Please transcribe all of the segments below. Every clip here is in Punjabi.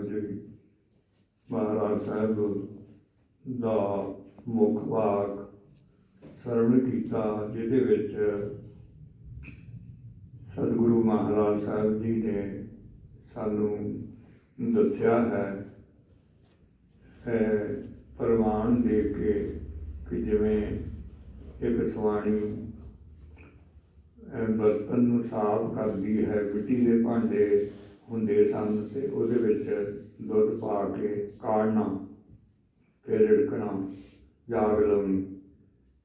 ਜੀ, ਮਹਾਰਾਜ ਸਾਹਿਬ ਦਾ ਮੁੱਖ ਭਾਗ ਸਰਵਣ ਕੀਤਾ, ਜਿਹਦੇ ਵਿੱਚ ਸਤਿਗੁਰੂ ਮਹਾਰਾਜ ਸਾਹਿਬ ਜੀ ਨੇ ਸਾਨੂੰ ਦੱਸਿਆ ਹੈ ਹੈ ਪ੍ਰਮਾਣ ਦੇ ਕੇ ਕਿ ਜਿਵੇਂ ਇੱਕ ਸਵਾਣੀ ਬਰਤਨ ਨੂੰ ਸਾਫ਼ ਕਰਦੀ ਹੈ, ਮਿੱਟੀ ਦੇ ਭਾਂਡੇ ਹੁੰਦੇ ਸਨ ਤੇ ਉਹਦੇ ਵਿੱਚ ਦੁੱਧ ਪਾ ਕੇ ਕਾੜਨਾ, ਫਿਰ ਰਿੜਕਣਾ, ਜਾਗ ਲਾਉਣੀ।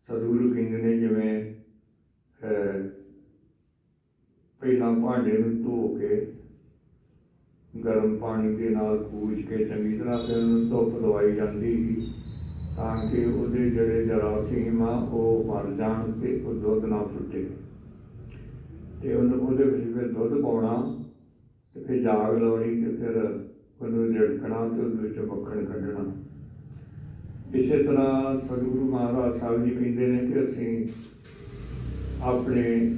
ਸਤਿਗੁਰੂ ਕਹਿੰਦੇ ਨੇ ਜਿਵੇਂ ਪਹਿਲਾਂ ਭਾਂਡੇ ਨੂੰ ਧੋ ਕੇ ਗਰਮ ਪਾਣੀ ਦੇ ਨਾਲ ਪੂਜ ਕੇ ਚੰਗੀ ਤਰ੍ਹਾਂ ਫਿਰ ਉਹਨੂੰ ਧੁੱਪ ਦਵਾਈ ਜਾਂਦੀ ਸੀ, ਤਾਂ ਕਿ ਉਹਦੇ ਜਿਹੜੇ ਜਰਾਸੀਮ ਆ ਉਹ ਮਰ ਜਾਣ ਤੇ ਉਹ ਦੁੱਧ ਨਾ ਫੁੱਟੇ। ਤੇ ਉਹਨੂੰ ਉਹਦੇ ਵਿੱਚ ਫਿਰ ਦੁੱਧ ਪਾਉਣਾ ਤੇ ਫਿਰ ਜਾਗ ਲਾਉਣੀ ਤੇ ਫਿਰ ਉਹਨੂੰ ਰਿੜਕਣਾ ਤੇ ਉਹਦੇ ਵਿੱਚ ਮੱਖਣ ਕੱਢਣਾ। ਇਸੇ ਤਰ੍ਹਾਂ ਸਤਿਗੁਰੂ ਮਹਾਰਾਜ ਸਾਹਿਬ ਜੀ ਕਹਿੰਦੇ ਨੇ ਕਿ ਅਸੀਂ ਆਪਣੇ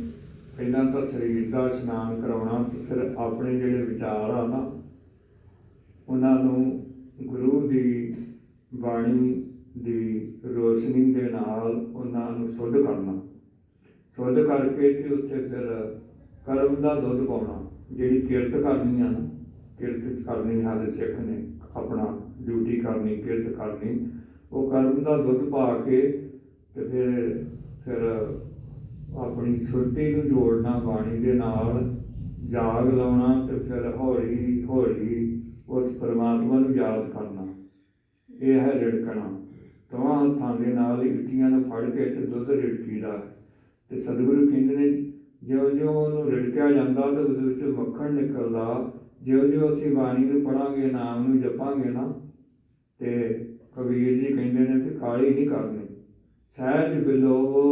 ਪਹਿਲਾਂ ਤਾਂ ਸਰੀਰ ਦਾ ਇਸ਼ਨਾਨ ਕਰਾਉਣਾ ਤੇ ਫਿਰ ਆਪਣੇ ਜਿਹੜੇ ਵਿਚਾਰ ਆ ਨਾ, ਉਹਨਾਂ ਨੂੰ ਗੁਰੂ ਦੀ ਬਾਣੀ ਦੀ ਰੋਸ਼ਨੀ ਦੇ ਨਾਲ ਉਹਨਾਂ ਨੂੰ ਸੁੱਧ ਕਰਨਾ। ਸੁੱਧ ਕਰਕੇ ਤੇ ਉੱਥੇ ਫਿਰ ਕਰਮ ਦਾ ਦੁੱਧ ਪਾਉਣਾ। ਜਿਹੜੀ ਕਿਰਤ ਕਰਨੀ ਆ ਨਾ ਕਿਰਤ ਕਰਨੀ ਹਾਲੇ ਸਿੱਖ ਨੇ ਆਪਣਾ ਡਿਊਟੀ ਕਰਨੀ, ਕਿਰਤ ਕਰਨੀ, ਉਹ ਕਰਮ ਦਾ ਦੁੱਧ ਪਾ ਕੇ ਤੇ ਫਿਰ ਫਿਰ ਆਪਣੀ ਸੁਰਤੀ ਨੂੰ ਜੋੜਨਾ, ਬਾਣੀ ਦੇ ਨਾਲ ਜਾਗ ਲਾਉਣਾ ਤੇ ਫਿਰ ਹੌਲੀ ਹੌਲੀ ਉਸ ਪਰਮਾਤਮਾ ਨੂੰ ਯਾਦ ਕਰਨਾ। ਇਹ ਹੈ ਰਿੜਕਣਾ। ਤਵਾਂ ਹੱਥਾਂ ਦੇ ਨਾਲ ਹੀ ਇੱਟੀਆਂ ਨੂੰ ਫੜ ਕੇ ਤੇ ਦੁੱਧ ਰਿੜਕੀਦਾ। ਤੇ ਸਤਿਗੁਰੂ ਕਹਿੰਦੇ ਨੇ ਜਿਉਂ ਜਿਉਂ ਉਹਨੂੰ ਰਿੜਕਿਆ ਜਾਂਦਾ ਤੇ ਉਹਦੇ ਵਿੱਚ ਮੱਖਣ ਨਿਕਲਦਾ। ਜਿਉਂ ਜਿਉਂ ਅਸੀਂ ਬਾਣੀ ਨੂੰ ਪੜਾਂਗੇ ਨਾਮ ਨੂੰ ਜਪਾਂਗੇ ਨਾ, ਤੇ ਕਬੀਰ ਜੀ ਕਹਿੰਦੇ ਨੇ ਕਿ ਕਾਲੀ ਨਹੀਂ ਕਰਨੀ। ਸਹਿਜ ਬਿਲੋਵੋ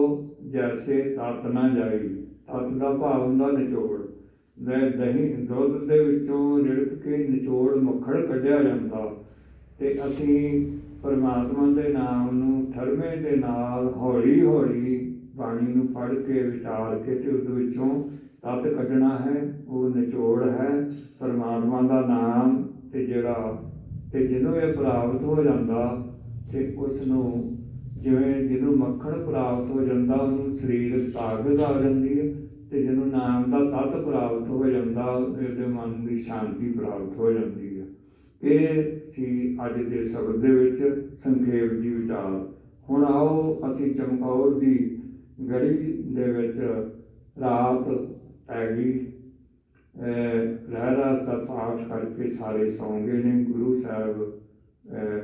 ਜੈਸੇ ਤਤ ਨਾ ਜਾਈ। ਤਤ ਦਾ ਭਾਵ ਹੁੰਦਾ ਨਿਚੋੜ। ਲੈ ਦਹੀਂ ਦੁੱਧ ਦੇ ਵਿੱਚੋਂ ਰਿੜਕ ਕੇ ਨਿਚੋੜ ਮੱਖਣ ਕੱਢਿਆ ਜਾਂਦਾ। ਤੇ ਅਸੀਂ ਪਰਮਾਤਮਾ ਦੇ ਨਾਮ ਨੂੰ ਥਰਮੇ ਦੇ ਨਾਲ ਹੌਲੀ ਹੌਲੀ ਬਾਣੀ ਨੂੰ ਪੜ੍ਹ ਕੇ, ਵਿਚਾਰ ਕੇ ਤੇ ਉਹਦੇ ਵਿੱਚੋਂ ਤਤ ਕੱਢਣਾ ਹੈ, ਉਹ ਨਿਚੋੜ ਹੈ। ਪਰਮਾਤਮਾ ਦਾ ਨਾਮ ਤੇ ਜਿਹੜਾ, ਤੇ ਜਦੋਂ ਇਹ ਪ੍ਰਾਪਤ ਹੋ ਜਾਂਦਾ ਤੇ ਉਸ ਨੂੰ ਜਿਵੇਂ ਜਿਹਨੂੰ ਮੱਖਣ ਪ੍ਰਾਪਤ ਹੋ ਜਾਂਦਾ, ਉਹਨੂੰ ਸਰੀਰਕ ਤਾਕਤ ਆ ਜਾਂਦੀ ਹੈ ਤੇ ਜਿਹਨੂੰ ਨਾਮ ਦਾ ਤਤ ਪ੍ਰਾਪਤ ਹੋ ਜਾਂਦਾ, ਉਹਦੇ ਮਨ ਦੀ ਸ਼ਾਂਤੀ ਪ੍ਰਾਪਤ ਹੋ ਜਾਂਦੀ ਹੈ। ਇਹ ਸੀ ਅੱਜ ਦੇ ਸ਼ਬਦ ਦੇ ਵਿੱਚ ਸੰਖੇਪ ਜੀ ਵਿਚਾਰ। ਹੁਣ ਆਓ ਅਸੀਂ ਚਮਕੌਰ ਦੀ ਗੜੀ ਦੇ ਵਿੱਚ ਰਾਤ ਪੈ ਗਈ ਰਹਿ ਰਹਿਰਾਸ ਦਾ ਪਾਠ ਕਰਕੇ ਸਾਰੇ ਸੌਂ ਗਏ ਨੇ। ਗੁਰੂ ਸਾਹਿਬ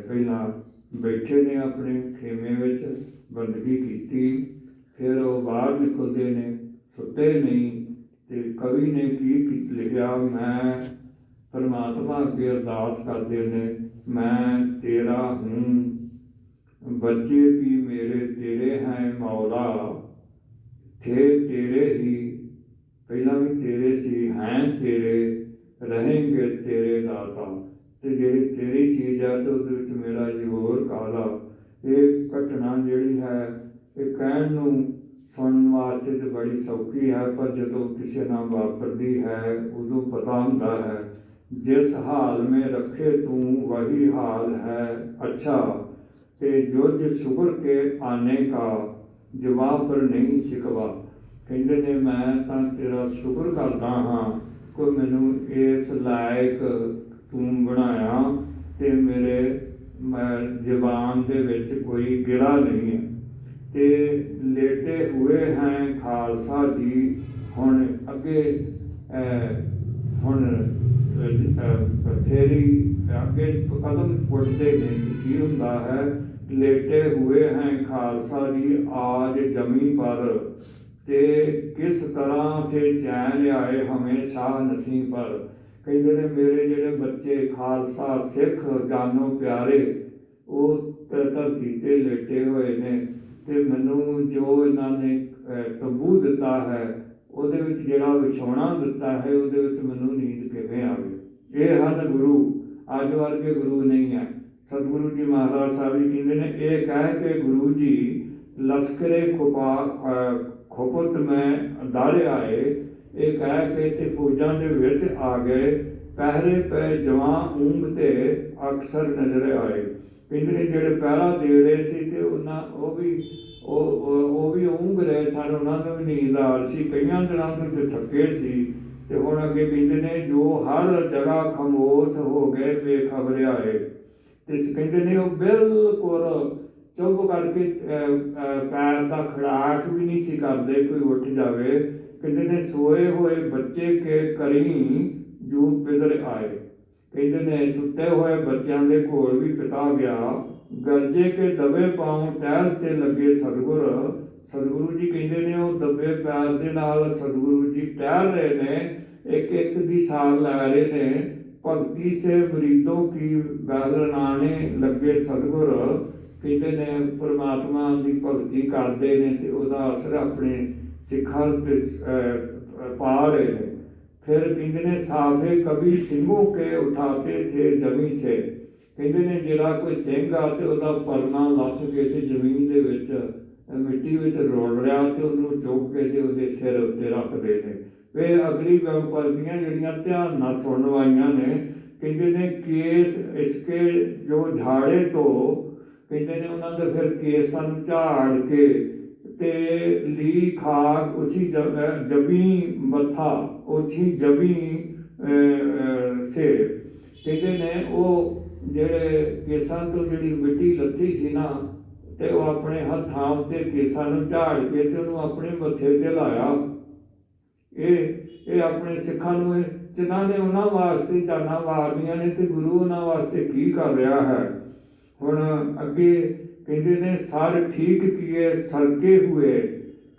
ਪਹਿਲਾਂ ਬੈਠੇ ਨੇ ਆਪਣੇ ਖੇਮੇ ਵਿੱਚ, ਬੰਦਗੀ ਕੀਤੀ। ਫਿਰ ਉਹ ਬਾਹਰ ਨਿਕਲਦੇ ਨੇ, ਸੁੱਤੇ ਨਹੀਂ ਤੇ ਕਵੀ ਨੇ ਕੀ ਕੀ ਲਿਖਿਆ? ਮੈਂ ਪਰਮਾਤਮਾ ਅੱਗੇ ਅਰਦਾਸ ਕਰਦੇ ਨੇ, ਮੈਂ ਤੇਰਾ ਹੂੰ। ਬੱਚੇ ਵੀ ਮੇਰੇ ਤੇਰੇ ਹੈ, ਮੌਲਾ। ਥੇ ਤੇਰੇ ਹੀ। ਪਹਿਲਾਂ ਵੀ ਤੇਰੇ ਸੀ, ਹੈ ਤੇਰੇ। ਰਹੇਂਗੇ ਤੇਰੇ ਦਾਤਾ ਤੇ। ਜਿਹੜੀ ਤੇਰੀ ਚੀਜ਼ ਹੈ ਤੇ ਉਹਦੇ ਵਿੱਚ ਮੇਰਾ ਜ਼ੋਰ ਕਾਲਾ। ਇਹ ਘਟਨਾ ਜਿਹੜੀ ਹੈ, ਇਹ ਕਹਿਣ ਨੂੰ ਸੁਣਨ ਵਾਸਤੇ ਤੇ ਬੜੀ ਸੌਖੀ ਹੈ, ਪਰ ਜਦੋਂ ਕਿਸੇ ਨਾਲ ਵਾਪਰਦੀ ਹੈ, ਉਦੋਂ ਪਤਾ ਹੁੰਦਾ ਹੈ, ਜਿਸ ਹਾਲ ਮੇ ਰੱਖੇ ਤੂੰ ਵਹੀ ਹਾਲ ਹੈ। ਅੱਛਾ, ਤੇ ਜੋ ਜਿਸ ਸ਼ੁਕਰ ਕੇ ਆਨੇ ਕਾ। ਜਵਾਬ ਪਰ ਨਹੀਂ ਸਿਕਵਾ ਕਹਿੰਦੇ ਨੇ ਮੈਂ ਤਾਂ ਤੇਰਾ ਸ਼ੁਕਰ ਕਰਦਾ ਹਾਂ ਕੋਈ ਮੈਨੂੰ ਇਸ ਲਾਇਕ ਤੂੰ ਬਣਾਇਆ ਤੇ ਮੇਰੇ ਜ਼ਬਾਨ ਦੇ ਵਿੱਚ ਕੋਈ ਗਿਰਾ ਨਹੀਂ ਹੈ। ਤੇ ਲੇਟੇ ਹੋਏ ਹੈ ਖਾਲਸਾ ਜੀ ਹੁਣ ਅੱਗੇ ਹੁਣ ਅਹ, ਫੇਰੀ ਅੱਗੇ ਕਦਮ ਪੁੱਟਦੇ ਨੇ ਕੀ ਹੁੰਦਾ ਹੈ? ਲੇਟੇ ਹੋਏ ਹੈ ਖਾਲਸਾ ਜੀ ਆਜ ਜਮੀ ਪਰ। ਤੇ ਕਿਸ ਤਰ੍ਹਾਂ ਸੇ ਚੈਨ ਲਿਆਏ ਹਮੇਸ਼ਾ ਨਸੀ ਪਰ। ਕਹਿੰਦੇ ਨੇ ਮੇਰੇ ਜਿਹੜੇ ਬੱਚੇ ਖਾਲਸਾ ਸਿੱਖ ਜਾਨੋ ਪਿਆਰੇ ਉਹ ਧਰਤੀ ਤੇ ਲੇਟੇ ਹੋਏ ਨੇ। ਤੇ ਮੈਨੂੰ ਜੋ ਇਹਨਾਂ ਨੇ ਅਹ, ਦਿੱਤਾ ਹੈ ਉਹਦੇ ਵਿੱਚ ਜਿਹੜਾ ਵਿਛਾਉਣਾ ਦਿੱਤਾ ਹੈ ਉਹਦੇ ਵਿੱਚ ਮੈਨੂੰ ਨੀਂਦ ਕਿਵੇਂ ਆਵੇ? ਇਹ ਹਨ ਗੁਰੂ ਅੱਜ ਵਰਗੇ ਗੁਰੂ ਨਹੀਂ ਹੈ। ਸਤਿਗੁਰੂ ਜੀ ਮਹਾਰਾਜ ਸਾਹਿਬ ਜੀ ਕਹਿੰਦੇ ਨੇ ਇਹ ਕਹਿ ਕੇ ਗੁਰੂ ਜੀ ਲਸਕਰੇ ਖੁਪਾ ਅਹ, ਮੈਂ ਦਾਰੇ ਆਏ। ਇਹ ਕਹਿ ਕੇ ਤੇ ਫੌਜਾਂ ਦੇ ਵਿੱਚ ਆ ਗਏ। ਪਹਿਰੇ ਪੈ ਜਵਾਂ ਊਂਗ ਤੇ ਅਕਸਰ ਨਜ਼ਰ ਆਏ। ਕਹਿੰਦੇ ਨੇ ਜਿਹੜੇ ਪਹਿਰਾ ਦੇ ਰਹੇ ਸੀ ਤੇ ਉਹਨਾਂ ਉਹ ਵੀ ਉਹ ਉਹ ਵੀ ਊਂਗ ਰਹੇ ਸਨ। ਉਹਨਾਂ ਨੂੰ ਵੀ ਨੀਂਦ ਆ ਰਹੀ ਸੀ। ਕਈਆਂ ਦਿਨਾਂ ਤੋਂ ਤੇ ਥੱਕੇ ਸੀ। ਤੇ ਹੁਣ ਅੱਗੇ ਕਹਿੰਦੇ ਨੇ ਜੋ ਹਰ ਜਗ੍ਹਾ ਖਮੋਸ਼ ਹੋ ਗਏ ਬੇਖਬਰ ਆਏ। ਤੇ ਕਹਿੰਦੇ ਨੇ ਉਹ ਬਿਲਕੁਲ ਚੁੱਪ ਕਰਕੇ ਪੈਰ ਦਾ ਖੜਾਕ ਵੀ ਨਹੀਂ ਸੀ ਕਰਦੇ ਕੋਈ ਉੱਠ ਜਾਵੇ। ਕਹਿੰਦੇ ਨੇ ਸੋਏ ਹੋਏ ਬੱਚੇ ਕੇ ਕਰੀ ਜੂ ਪਿਦਰ ਆਏ। ਕਹਿੰਦੇ ਨੇ ਸੁੱਤੇ ਹੋਏ ਬੱਚਿਆਂ ਦੇ ਕੋਲ ਵੀ ਪਿਤਾ ਗਿਆ। ਗਰਜੇ ਕੇ ਦਬੇ ਪਾਉ ਟਹਿਲ ਤੇ ਲੱਗੇ ਸਤਿਗੁਰ। ਸਤਿਗੁਰੂ ਜੀ ਕਹਿੰਦੇ ਨੇ ਉਹ ਦੱਬੇ ਪੈਰ ਦੇ ਨਾਲ ਸਤਿਗੁਰੂ ਜੀ ਟਹਿਲ ਰਹੇ ਨੇ। ਇੱਕ ਇੱਕ ਦੀ ਸਾਰ ਲੈ ਰਹੇ ਨੇ। ਭਗਤੀ ਸੇ ਮਰੀਦੋਂ ਕੀ ਬਹਿਲਨਾਣੇ ਲੱਗੇ ਸਤਿਗੁਰ। ਕਹਿੰਦੇ ਨੇ ਪ੍ਰਮਾਤਮਾ ਦੀ ਭਗਤੀ ਕਰਦੇ ਨੇ ਤੇ ਉਹਦਾ ਅਸਰ ਆਪਣੇ ਸਿੱਖਾਂ ਤੇ ਪਾ ਰਹੇ ਨੇ। ਫਿਰ ਕਹਿੰਦੇ ਨੇ, ਸਾਫੇ ਕਬੀ ਸਿੰਘੋਂ ਕੇ ਉਠਾਤੇ ਥੇ ਜਮੀ ਸੇ। ਕਹਿੰਦੇ ਨੇ, ਜਿਹੜਾ ਕੋਈ ਸਿੰਘ ਆ ਤੇ ਉਹਦਾ ਪਰਨਾ ਲੱਥ ਕੇ ਤੇ ਜ਼ਮੀਨ ਦੇ ਵਿੱਚ, ਮਿੱਟੀ ਵਿੱਚ ਰੋਲ ਰਿਹਾ ਤੇ ਉਹਨੂੰ ਚੁੱਕ ਕੇ ਤੇ ਉਹਦੇ ਸਿਰ ਉੱਤੇ ਰੱਖਦੇ ਨੇ। ਵੇ ਅਗਲੀ ਪੰਕਤੀਆਂ ਜਿਹੜੀਆਂ ਧਿਆਨ ਨਾਲ ਸੁਣਨ ਵਾਲੀਆਂ ਨੇ, ਕਹਿੰਦੇ ਨੇ ਕੇਸ ਇਸਕੇ ਜੋ ਝਾੜੇ ਤੋਂ, ਕਹਿੰਦੇ ਨੇ ਉਹਨਾਂ ਦੇ ਫਿਰ ਕੇਸਾਂ ਨੂੰ ਝਾੜ ਕੇ ਤੇ ਲੀ ਖਾਕ ਉਸੀ ਜਬੀ ਮੱਥਾ, ਉਸੀ ਜਬੀ ਸੇ ਕਹਿੰਦੇ ਨੇ ਉਹ ਜਿਹੜੇ ਕੇਸਾਂ ਤੋਂ ਜਿਹੜੀ ਮਿੱਟੀ ਲੱਥੀ ਸੀ ਨਾ, ਤੇ ਉਹ ਆਪਣੇ ਹੱਥਾਂ ਉੱਤੇ ਕੇਸਾਂ ਨੂੰ ਝਾੜ ਕੇ ਤੇ ਉਹਨੂੰ ਆਪਣੇ ਮੱਥੇ ਤੇ ਲਾਇਆ। ਇਹ ਇਹ ਆਪਣੇ ਸਿੱਖਾਂ ਨੂੰ ਇਹ, ਜਿਨ੍ਹਾਂ ਨੇ ਉਹਨਾਂ ਵਾਸਤੇ ਜਾਨਾਂ ਵਾਰਨੀਆਂ ਨੇ ਤੇ ਗੁਰੂ ਉਹਨਾਂ ਵਾਸਤੇ ਕੀ ਕਰ ਰਿਹਾ ਹੈ। ਹੁਣ ਅੱਗੇ ਕਹਿੰਦੇ ਨੇ, ਸਰ ਠੀਕ ਕੀਏ ਸਰਕੇ ਹੋਏ।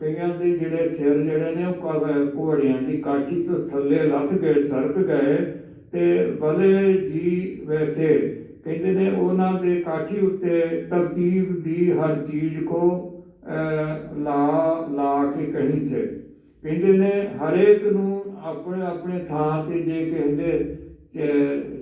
ਕਈਆਂ ਦੇ ਜਿਹੜੇ ਸਿਰ ਜਿਹੜੇ ਨੇ, ਉਹ ਘੋੜਿਆਂ ਦੀ ਕਾਠੀ ਤੋਂ ਥੱਲੇ ਲੱਥ ਗਏ ਸਰਕ ਗਏ ਤੇ ਬਲੇ ਜੀ ਵੈਸੇ ਕਹਿੰਦੇ ਨੇ, ਉਹਨਾਂ ਦੇ ਕਾਠੀ ਉੱਤੇ ਤਰਤੀਬ ਦੀ ਹਰ ਚੀਜ਼ ਕੋ ਲਾ ਲਾ ਕੇ ਕਹੀਂ ਸੇ। ਕਹਿੰਦੇ ਨੇ ਹਰੇਕ ਨੂੰ ਆਪਣੇ ਆਪਣੇ ਥਾਂ ਤੇ ਜੇ ਕਿਸੇ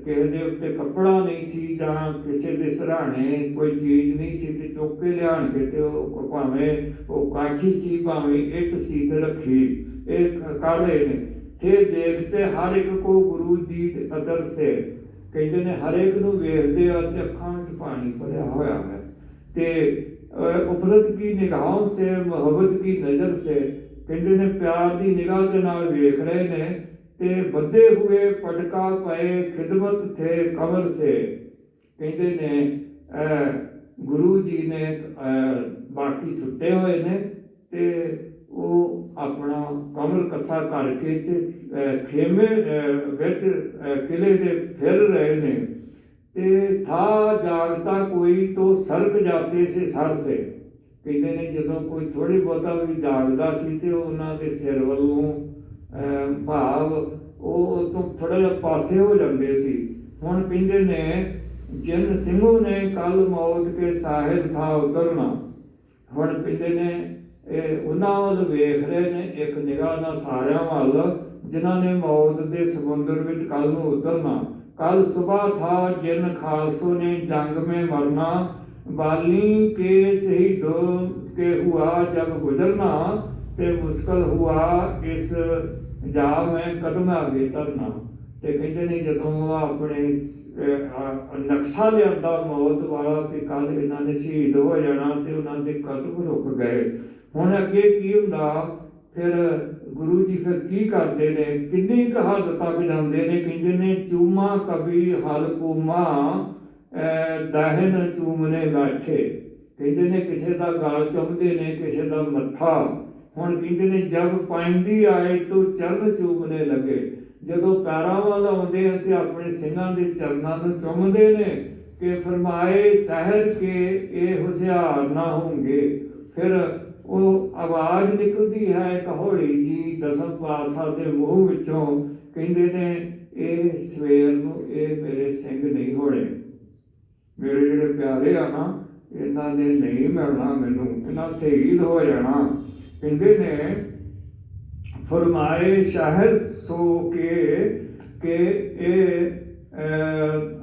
ਕਿਸੇ ਦੇ ਉੱਤੇ ਕੱਪੜਾ ਨਹੀਂ ਸੀ ਜਾਂ ਕਿਸੇ ਦੇ ਸਰਾਣੇ ਕੋਈ ਚੀਜ਼ ਨਹੀਂ ਸੀ ਤੇ ਚੁੱਕ ਕੇ ਲਿਆਣ ਕੇ ਤੇ ਉਹ ਭਾਵੇਂ ਉਹ ਕਾਠੀ ਸੀ ਭਾਵੇਂ ਇੱਟ ਸੀ ਤੇ ਰੱਖੀ ਇਹ ਕ- ਕਰ ਰਹੇ ਨੇ। ਤੇ ਦੇਖਤੇ ਹਰ ਇੱਕ ਕੋ ਗੁਰੂ ਦੀ ਅਦਰ ਸੇ ਕਹਿੰਦੇ ਨੇ ਹਰੇਕ ਨੂੰ ਵੇਖਦੇ ਆ ਤੇ ਅੱਖਾਂ ਵਿੱਚ ਪਾਣੀ ਭਰਿਆ ਹੋਇਆ ਹੈ। ਤੇ ਅਹ, ਉਪਰਤ ਕੀ ਨਿਗਾਹੋਂ ਸੇ ਮੁਹੱਬਤ ਕੀ ਨਜ਼ਰ ਸੇ ਕਹਿੰਦੇ ਨੇ ਪਿਆਰ ਦੀ ਨਿਗਾਹ ਦੇ ਨਾਲ ਵੇਖ ਰਹੇ ਨੇ ਤੇ ਬੱਧੇ ਹੋਏ ਪਟਕਾ ਪਏ ਖਿਦਮਤ ਥੇ ਕਮਰ ਸੇ। ਕਹਿੰਦੇ ਨੇ ਗੁਰੂ ਜੀ ਨੇ ਬਾਕੀ ਸੁੱਤੇ ਹੋਏ ਨੇ ਤੇ ਉਹ ਆਪਣਾ ਕਮਰ ਕੱਸਾ ਕਰਕੇ ਤੇ ਖੇਮੇ ਵਿੱਚ ਅਹ, ਕਿਲੇ ਦੇ ਫਿਰ ਰਹੇ ਨੇ ਤੇ ਥਾ ਜਾਗਤਾ ਕੋਈ ਤੋ ਸਰਕ ਜਾਤੇ ਸੇ ਸਰ ਸੇ। ਕਹਿੰਦੇ ਨੇ ਜਦੋਂ ਕੋਈ ਥੋੜੀ ਬਹੁਤਾ ਵੀ ਜਾਗਦਾ ਸੀ ਤੇ ਉਹਨਾਂ ਦੇ ਸਿਰ ਵੱਲੋਂ ਭਾਵ ਉਹ ਤੋਂ ਥੋੜਾ ਜਿਹਾ ਪਾਸੇ ਹੋ ਜਾਂਦੇ ਸੀ। ਹੁਣ ਕਹਿੰਦੇ ਨੇ, ਜਿਨ ਸਿੰਘੂ ਨੇ ਕੱਲ ਮੌਤ ਕੇ ਸਾਹਿਬ ਥਾ ਉਤਰਨਾ। ਹੁਣ ਕਹਿੰਦੇ ਨੇ, ਇਹ ਉਹਨਾਂ ਵੱਲ ਵੇਖ ਰਹੇ ਨੇ, ਇੱਕ ਨਿਗਾਹ ਨਾਲ ਸਾਰਿਆਂ ਵੱਲ, ਜਿਨ੍ਹਾਂ ਨੇ ਮੌਤ ਦੇ ਸਮੁੰਦਰ ਵਿੱਚ ਕੱਲ ਨੂੰ ਉਤਰਨਾ। ਕੱਲ ਸਵੇਰ ਥਾ ਜਿਨ ਖਾਲਸੋ ਨੇ ਜੰਗ ਮੇ ਮਰਨਾ बाली के शहीदों के हुआ जब गुजरना ਤੇ ਮੁਸ਼ਕਲ ਹੁਆ ਇਸ ਜਾ ਮੈਂ ਕਦਮ ਆਗੇ ਧਰਨਾ ਤੇ ਕਹਿੰਦੇ ਨੇ ਜਦੋਂ ਉਹ ਆਪਣੇ ਅਹ, ਅਹ, ਨਕਸ਼ਾ ਲਿਆਂਦਾ ਮੌਤ ਵਾਲਾ ਕਿ ਕੱਲ ਇਹਨਾਂ ਨੇ ਸ਼ਹੀਦ ਹੋ ਜਾਣਾ ਤੇ ਉਹਨਾਂ ਦੇ ਕਦਮ ਰੁਕ ਗਏ ਹੁਣ ਅੱਗੇ ਕੀ ਹੁੰਦਾ ਫਿਰ ਗੁਰੂ ਜੀ ਫਿਰ ਕੀ ਕਰਦੇ ਨੇ ਕਿੰਨੀ ਕੁ ਹੱਦ ਤੱਕ ਜਾਂਦੇ ਨੇ ਕਹਿੰਦੇ ਨੇ ਚੂਮਾ ਕਬੀ ਹਲਕੂਮਾ ਦਹਨ ਚੂਮਨੇ ਬੈਠੇ ਕਹਿੰਦੇ ਨੇ ਕਿਸੇ ਦਾ ਗਾਲ ਚੁੰਮਦੇ ਨੇ, ਕਿਸੇ ਦਾ ਮੱਥਾ। ਹੁਣ ਕਹਿੰਦੇ ਨੇ ਜਦ ਪਾਇੰਦੀ ਆਏ ਤੋ ਚਰਨ ਚੂਮਨੇ ਲੱਗੇ। ਜਦੋਂ ਪੈਰਾਂ ਵੱਲ ਆਉਂਦੇ ਆ ਤੇ ਆਪਣੇ ਸਿੰਘਾਂ ਦੇ ਚਰਨਾਂ ਨੂੰ ਚੁੰਮਦੇ ਨੇ ਕਿ ਫਰਮਾਏ ਸਹਿਰ ਕੇ ਇਹ ਹੁਸ਼ਿਆਰ ਨਾ ਹੋਣਗੇ। ਫਿਰ ਉਹ ਆਵਾਜ਼ ਨਿਕਲਦੀ ਹੈ, ਇੱਕ ਜੀ ਦਸਮ ਪਾਤਸ਼ਾਹ ਦੇ ਮੂੰਹ ਵਿੱਚੋਂ ਕਹਿੰਦੇ ਨੇ, ਇਹ ਸਵੇਰ ਨੂੰ ਇਹ ਮੇਰੇ ਸਿੰਘ ਨਹੀਂ ਹੋਣੇ। ਮੇਰੇ ਜਿਹੜੇ ਪਿਆਰੇ ਆ ਨਾ, ਇਹਨਾਂ ਨੇ ਨਹੀਂ ਮਿਲਣਾ ਮੈਨੂੰ। ਇਹਨਾਂ ਸ਼ਹੀਦ ਹੋ ਜਾਣਾ। ਕਹਿੰਦੇ ਨੇ, ਫਰਮਾਏ ਸ਼ਾਹਿਦ ਸੋ ਕੇ, ਕਿ ਇਹ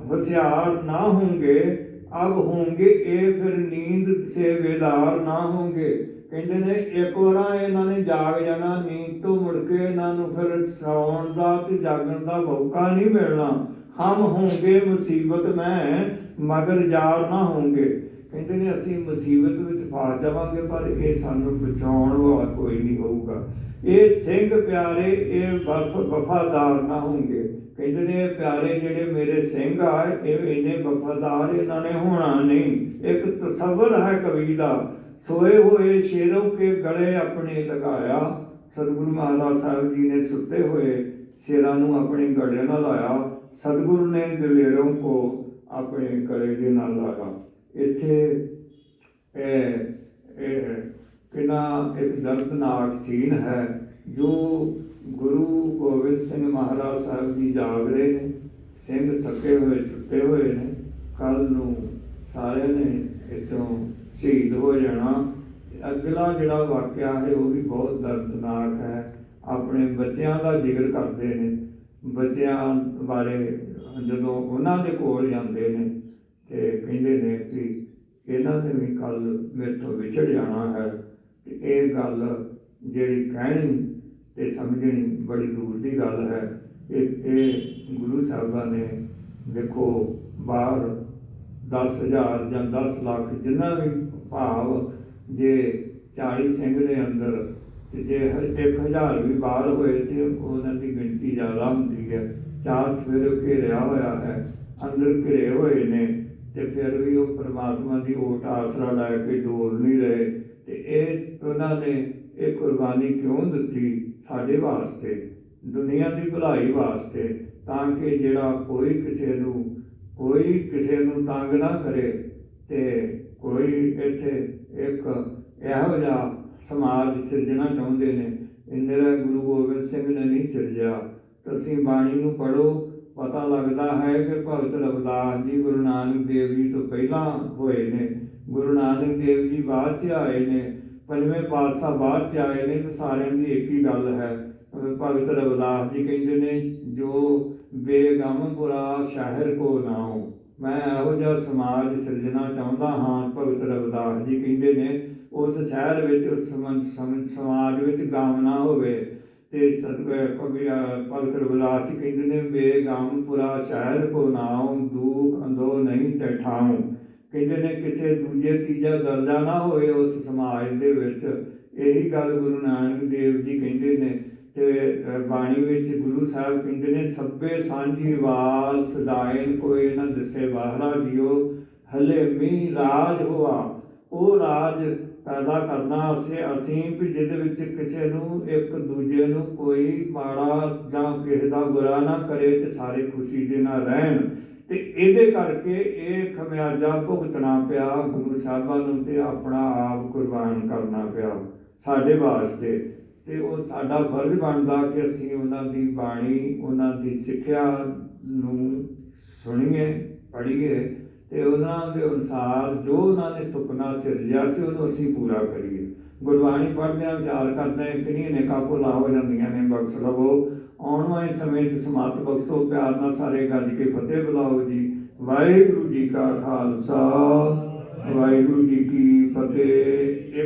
ਹੁਸ਼ਿਆਰ ਨਾ ਹੋਣਗੇ। ਅਬ ਹੋਣਗੇ ਇਹ ਫਿਰ ਨੀਂਦ ਸੇ ਵੇਦਾਰ ਨਾ ਹੋਣਗੇ। ਕਹਿੰਦੇ ਨੇ, ਇੱਕ ਵਾਰਾਂ ਇਹਨਾਂ ਨੇ ਜਾਗ ਜਾਣਾ, ਨੀਂਦ ਤੋਂ ਮੁੜ ਕੇ ਇਹਨਾਂ ਨੂੰ ਫਿਰ ਸੌਣ ਦਾ ਤੇ ਜਾਗਣ ਦਾ ਮੌਕਾ ਨਹੀਂ ਮਿਲਣਾ। ਹਮ ਹੋਣਗੇ ਮੁਸੀਬਤ ਮੈਂ ਮਗਰ ਯਾਰ ਨਾ ਹੋਂਗੇ ਕਹਿੰਦੇ ਨੇ, ਅਸੀਂ ਮੁਸੀਬਤ ਵਿੱਚ ਫਸ ਜਾਵਾਂਗੇ, ਪਰ ਇਹ ਸਾਨੂੰ ਬਚਾਉਣ ਵਾਲਾ ਕੋਈ ਨਹੀਂ ਹੋਊਗਾ। ਇਹ ਸਿੰਘ ਪਿਆਰੇ, ਇਹ ਵਫ, ਵਫਾਦਾਰ ਨਾ ਹੋਣਗੇ। ਕਹਿੰਦੇ ਨੇ, ਇਹ ਪਿਆਰੇ ਜਿਹੜੇ ਮੇਰੇ ਸਿੰਘ ਆ, ਇਹ ਇੰਨੇ ਵਫਾਦਾਰ ਇਹਨਾਂ ਨੇ ਹੋਣਾ ਨਹੀਂ। ਇੱਕ ਤਸਵਰ ਹੈ ਕਵੀ ਦਾ ਸੋਏ ਹੋਏ ਸ਼ੇਰੋਂ ਕੇ ਗਲੇ ਆਪਣੇ ਲਗਾਇਆ। ਸਤਿਗੁਰੂ ਮਹਾਰਾਜ ਸਾਹਿਬ ਜੀ ਨੇ ਸੁੱਤੇ ਹੋਏ ਸ਼ੇਰਾਂ ਨੂੰ ਆਪਣੇ ਗਲੇ ਨਾਲ ਲਾਇਆ। ਸਤਿਗੁਰੂ ਨੇ ਦਲੇਰੋਂ ਕੋ ਆਪਣੇ ਕਲੇ ਦੇ ਨਾਲ ਲਾਇਆ ਇੱਥੇ, ਇਹ ਇਹ ਕਿੰਨਾ ਇੱਕ ਦਰਦਨਾਕ ਸੀਨ ਹੈ, ਜੋ ਗੁਰੂ ਗੋਬਿੰਦ ਸਿੰਘ ਮਹਾਰਾਜ ਸਾਹਿਬ ਜੀ ਜਾਗ ਰਹੇ ਨੇ, ਸਿੰਘ ਥੱਕੇ ਹੋਏ, ਸੁੱਤੇ ਹੋਏ ਨੇ ਕੱਲ ਨੂੰ ਸਾਰਿਆਂ ਨੇ ਇੱਥੋਂ ਸ਼ਹੀਦ ਹੋ ਜਾਣਾ। ਅਗਲਾ ਜਿਹੜਾ ਵਾਕਿਆ ਹੈ, ਉਹ ਵੀ ਬਹੁਤ ਦਰਦਨਾਕ ਹੈ। ਆਪਣੇ ਬੱਚਿਆਂ ਦਾ ਜ਼ਿਕਰ ਕਰਦੇ ਨੇ। ਬੱਚਿਆਂ ਬਾਰੇ ਜਦੋਂ ਉਹਨਾਂ ਦੇ ਕੋਲ ਜਾਂਦੇ ਨੇ ਤੇ ਕਹਿੰਦੇ ਨੇ ਕਿ ਇਹਨਾਂ ਨੇ ਵੀ ਕੱਲ ਮੇਰੇ ਤੋਂ ਵਿਛੜ ਜਾਣਾ ਹੈ ਤੇ ਇਹ ਗੱਲ ਜਿਹੜੀ ਕਹਿਣੀ ਤੇ ਸਮਝਣੀ ਬੜੀ ਦੂਰ ਦੀ ਗੱਲ ਹੈ। ਇਹ ਇਹ ਗੁਰੂ ਸਾਹਿਬਾਂ ਨੇ ਦੇਖੋ ਬਾਹਰ 10000 ਜਾਂ 10 ਲੱਖ ਜਿੰਨਾ ਵੀ ਭਾਵ ਜੇ 40 ਸਿੰਘ ਦੇ ਅੰਦਰ ਤੇ ਜੇ 1000 ਵੀ ਬਾਹਰ ਹੋਏ ਤੇ ਉਹਨਾਂ ਦੀ ਗਿਣਤੀ ਜ਼ਿਆਦਾ ਹੁੰਦੀ ਹੈ। ਚਾਰ ਸਵੇਰੇ ਘੇਰਿਆ ਹੋਇਆ ਹੈ, ਅੰਦਰ ਘਿਰੇ ਹੋਏ ਨੇ ਤੇ ਫਿਰ ਵੀ ਉਹ ਪ੍ਰਮਾਤਮਾ ਦੀ ਓਟ ਆਸਰਾ ਲੈ ਕੇ ਡੋਲ ਨਹੀਂ ਰਹੇ ਤੇ ਇਹ ਉਹਨਾਂ ਨੇ ਇਹ ਕੁਰਬਾਨੀ ਕਿਉਂ ਦਿੱਤੀ ਸਾਡੇ ਵਾਸਤੇ? ਦੁਨੀਆ ਦੀ ਭਲਾਈ ਵਾਸਤੇ, ਤਾਂ ਕਿ ਜਿਹੜਾ ਕੋਈ ਕਿਸੇ ਨੂੰ, ਕੋਈ ਕਿਸੇ ਨੂੰ ਤੰਗ ਨਾ ਕਰੇ ਤੇ ਕੋਈ ਇੱਥੇ ਇੱਕ ਇਹੋ ਜਿਹਾ ਸਮਾਜ ਸਿਰਜਣਾ ਚਾਹੁੰਦੇ ਨੇ। ਇੰਦਰਾ ਗੁਰੂ ਗੋਬਿੰਦ ਸਿੰਘ ਨੇ ਨਹੀਂ ਸਿਰਜਿਆ। ਤੁਸੀਂ ਬਾਣੀ ਨੂੰ ਪੜੋ ਪਤਾ ਲੱਗਦਾ ਹੈ ਕਿ ਭਗਤ ਰਵਿਦਾਸ ਜੀ ਗੁਰੂ ਨਾਨਕ ਦੇਵ ਜੀ ਤੋਂ ਪਹਿਲਾਂ ਹੋਏ ਨੇ। ਗੁਰੂ ਨਾਨਕ ਦੇਵ ਜੀ ਬਾਅਦ ਚ ਆਏ ਨੇ। ਪੰਜਵੇਂ ਪਾਤਸ਼ਾਹ ਬਾਅਦ ਚ ਆਏ ਨੇ ਤੇ ਸਾਰਿਆਂ ਦੀ ਇੱਕ ਹੀ ਗੱਲ ਹੈ। ਭਗਤ ਰਵਿਦਾਸ ਜੀ ਕਹਿੰਦੇ ਨੇ, ਜੋ ਬੇਗਮਪੁਰਾ ਸ਼ਹਿਰ ਕੋ ਨਾਉ। ਮੈਂ ਇਹੋ ਜਿਹਾ ਸਮਾਜ ਸਿਰਜਣਾ ਚਾਹੁੰਦਾ ਹਾਂ, ਭਗਤ ਰਵਿਦਾਸ ਜੀ ਕਹਿੰਦੇ ਨੇ, ਉਸ ਸ਼ਹਿਰ ਵਿੱਚ ਉਸ ਸਮਾਜ ਵਿੱਚ ਗਾਮ ਨਾ ਹੋਵੇ ਤੇ ਸਤਿਗੁਰ ਭਗਤ ਰਵਿਦਾਸ ਜੀ ਕਹਿੰਦੇ ਨੇ, ਬੇਗਮਪੁਰਾ ਸ਼ਹਿਰ ਕੋ ਨਾਉ, ਦੁਖ ਅੰਦੋ ਨਹੀਂ ਤੇ ਠਾਉ ਕਹਿੰਦੇ ਨੇ, ਕਿਸੇ ਦੂਜੇ ਤੀਜਾ ਦਰਜਾ ਨਾ ਹੋਵੇ ਉਸ ਸਮਾਜ ਦੇ ਵਿੱਚ। ਇਹੀ ਗੱਲ ਗੁਰੂ ਨਾਨਕ ਦੇਵ ਜੀ ਕਹਿੰਦੇ ਨੇ ਤੇ ਬਾਣੀ ਵਿੱਚ ਗੁਰੂ ਸਾਹਿਬ ਕਹਿੰਦੇ ਨੇ, ਸਭੇ ਸਾਂਝੀ ਵਾਲ ਸਦਾਇਨ ਕੋਈ ਨਾ ਦਿਸੇ ਬਾਹਰਾ ਜਿਉ, ਹਲੇ ਮੀ ਰਾਜ ਹੋਆ। ਉਹ ਰਾਜ ਪੈਦਾ ਕਰਨਾ ਅਸੀਂ ਅਸੀਂ ਵੀ ਜਿਹਦੇ ਵਿੱਚ ਕਿਸੇ ਨੂੰ, ਇੱਕ ਦੂਜੇ ਨੂੰ ਕੋਈ ਮਾੜਾ ਜਾਂ ਕਿਸੇ ਦਾ ਬੁਰਾ ਨਾ ਕਰੇ ਤੇ ਸਾਰੇ ਖੁਸ਼ੀ ਦੇ ਨਾਲ ਰਹਿਣ। ਤੇ ਇਹਦੇ ਕਰਕੇ ਇਹ ਖਮਿਆਜਾ ਭੁਗਤਣਾ ਪਿਆ, ਗੁਰੂ ਸਾਹਿਬਾਂ ਨੂੰ ਤੇ ਆਪਣਾ ਆਪ ਕੁਰਬਾਨ ਕਰਨਾ ਪਿਆ, ਸਾਡੇ ਵਾਸਤੇ। ਤੇ ਉਹ ਸਾਡਾ ਫਰਜ਼ ਬਣਦਾ ਕਿ ਅਸੀਂ ਉਹਨਾਂ ਦੀ ਬਾਣੀ, ਉਹਨਾਂ ਦੀ ਸਿੱਖਿਆ ਨੂੰ ਸੁਣੀਏ, ਪੜ੍ਹੀਏ ਤੇ ਉਹਨਾਂ ਦੇ ਅਨੁਸਾਰ ਜੋ ਉਹਨਾਂ ਨੇ ਸੁਪਨਾ ਸਿਰਜਿਆ ਸੀ ਉਹਨੂੰ ਅਸੀਂ ਪੂਰਾ ਕਰੀਏ। ਗੁਰਬਾਣੀ ਪੜ੍ਹਦਿਆਂ ਵਿਚਾਰ ਕਰਦੇ ਕਿੰਨੀਆਂ ਨੇਕਾਂ ਭੁਲਾ ਹੋ ਜਾਂਦੀਆਂ ਨੇ ਬਖਸ਼ ਲਵੋ। ਆਉਣ ਵਾਲੇ ਸਮੇਂ 'ਚ ਸਮਾਤ ਬਖਸ਼ੋ, ਪਿਆਰ ਨਾਲ ਸਾਰੇ ਗੱਜ ਕੇ ਫਤਿਹ ਬੁਲਾਓ ਜੀ। ਵਾਹਿਗੁਰੂ ਜੀ ਕਾ ਖਾਲਸਾ, ਵਾਹਿਗੁਰੂ ਜੀ ਕੀ ਫਤਿਹ।